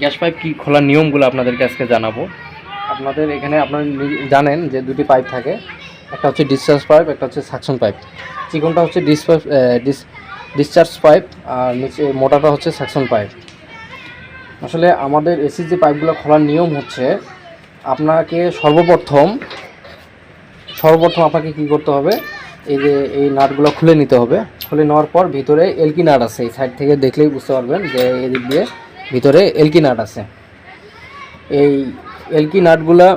Gas pipe কি খোলার নিয়মগুলো আপনাদেরকে আজকে জানাব? আপনাদের এখানে আপনারা জানেন যে দুটি পাইপ থাকে, একটা হচ্ছে ডিসচার্জ পাইপ, একটা হচ্ছে সাকশন পাইপ। চিকনটা হচ্ছে dis pipe dis discharge pipe, আর নিচে মোটাটা হচ্ছে সাকশন পাইপ। আসলে আমাদের এসি যে পাইপগুলো খোলার নিয়ম হচ্ছে, আপনাকে সর্বপ্রথম সর্বপ্রথম আপনাকে কি করতে হবে, এই যে এই নাটগুলো খুলে নিতে হবে। খুলে নেওয়ার পর ভিতরে এলকি নাট আছে, এই সাইড থেকে দেখলেই বুঝতে পারবেন যে এদিক দিয়ে ভিতরে এলকি নাট আছে। এই এলকি নাটগুলা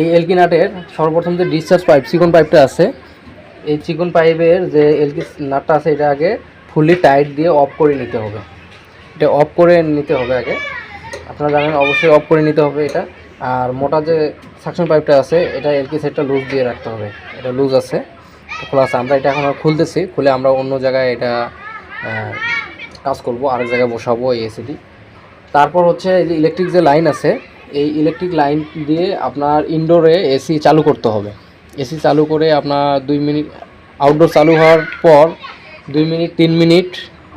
এই এলকি নাটের সর্বপ্রথম যে ডিসচার্জ পাইপ চিকন পাইপটা আছে, এই চিকন পাইপের যে এলকি নাটটা আছে, এটা আগে ফুললি টাইট দিয়ে অফ করে নিতে হবে। এটা অফ করে নিতে হবে আগে। আপনারা জানেন অবশ্যই অফ করে নিতে হবে এটা। আর মোটা যে সাকশন পাইপটা আছে, এটা এলকি সেটটা লুজ দিয়ে রাখতে হবে। এটা লুজ আছে। খোলা আছে আমরা এটা এখন খুলতেছি, খুলে আমরা অন্য জায়গায় এটা কাজ করব, আরেক জায়গায় বসাবো এই এসিটি তারপর হচ্ছে এই যে ইলেকট্রিক যে লাইন আছে, এই ইলেকট্রিক লাইন দিয়ে আপনার ইনডোরে এসি চালু করতে হবে। এসি চালু করে আপনার দুই মিনিট আউটডোর চালু হওয়ার পর দুই মিনিট, তিন মিনিট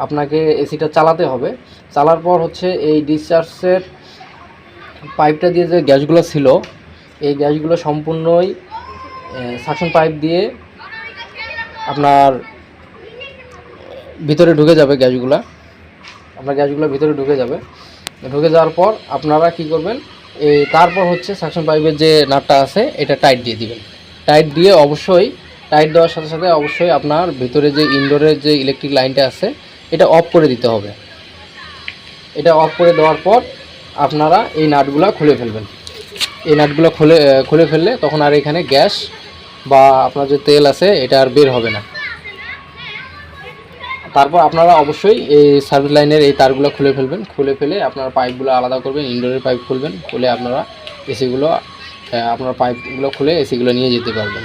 আপনাকে এসিটা চালাতে হবে। চালার পর হচ্ছে এই ডিসচার্জের পাইপটা দিয়ে যে গ্যাসগুলো ছিল এই গ্যাসগুলো সম্পূর্ণই সাকশন পাইপ দিয়ে আপনার ভিতরে ঢুকে যাবে গ্যাসগুলা। আপনার গ্যাসগুলো ভিতরে ঢুকে যাবে। ঢুকে যাওয়ার পর আপনারা কি করবেন এই তারপর হচ্ছে সাকশন পাইপের যে নাটটা আছে, এটা টাইট দিয়ে দিবেন। টাইট দিয়ে অবশ্যই, টাইট দেওয়ার সাথে সাথে অবশ্যই আপনার ভিতরে যে ইনডোরের যে ইলেকট্রিক লাইনটা আছে, এটা অফ করে দিতে হবে। এটা অফ করে দেওয়ার পর আপনারা এই নাটগুলো খুলে ফেলবেন। এই নাটগুলো খুলে খুলে ফেললে তখন আর এখানে গ্যাস বা আপনার যে তেল আছে, এটা আর বের হবে না। তারপর আপনারা অবশ্যই এই সার্ভিস লাইনের এই তারগুলো খুলে ফেলবেন। খুলে ফেলে আপনারা পাইপগুলো আলাদা করবেন ইনডোরের পাইপ খুলবেন, খুলে আপনারা এসিগুলো আপনার পাইপগুলো খুলে এসিগুলো নিয়ে যেতে পারবেন।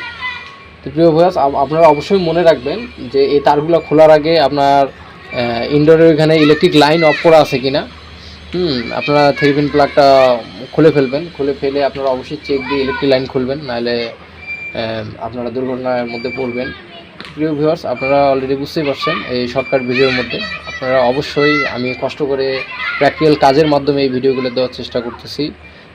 তো প্রিয় ভয়াস আপনারা অবশ্যই মনে রাখবেন যে এই তারগুলো খোলার আগে আপনার ইনডোরের এখানে ইলেকট্রিক লাইন অফ করা আছে কিনা হুম, আপনারা থেরিপিন প্লাগটা খুলে ফেলবেন। খুলে ফেলে আপনারা অবশ্যই চেক দিয়ে ইলেকট্রিক লাইন খুলবেন, নাহলে আপনারা দুর্ঘটনার মধ্যে পড়বেন। প্রিয় ভিউয়ার্স আপনারা অলরেডি বুঝতেই পারছেন এই শর্টকাট ভিডিওর মধ্যে। আপনারা অবশ্যই আমি কষ্ট করে প্র্যাকটিক্যাল কাজের মাধ্যমে এই ভিডিওগুলো দেওয়ার চেষ্টা করতেছি।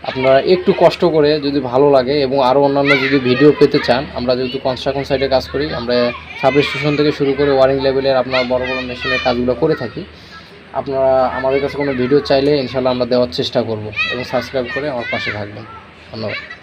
আপনারা একটু কষ্ট করে যদি ভালো লাগে এবং আরও অন্যান্য যদি ভিডিও পেতে চান, আমরা যেহেতু কনস্ট্রাকশন সাইডে কাজ করি, আমরা সাব স্টেশন থেকে শুরু করে ওয়ারিং লেভেলের আপনার বড় বড় মেশিনের কাজগুলো করে থাকি। আপনারা আমাদের কাছে কোনো ভিডিও চাইলে ইনশাল্লাহ আমরা দেওয়ার চেষ্টা করব এবং সাবস্ক্রাইব করে আমার পাশে থাকবেন। ধন্যবাদ।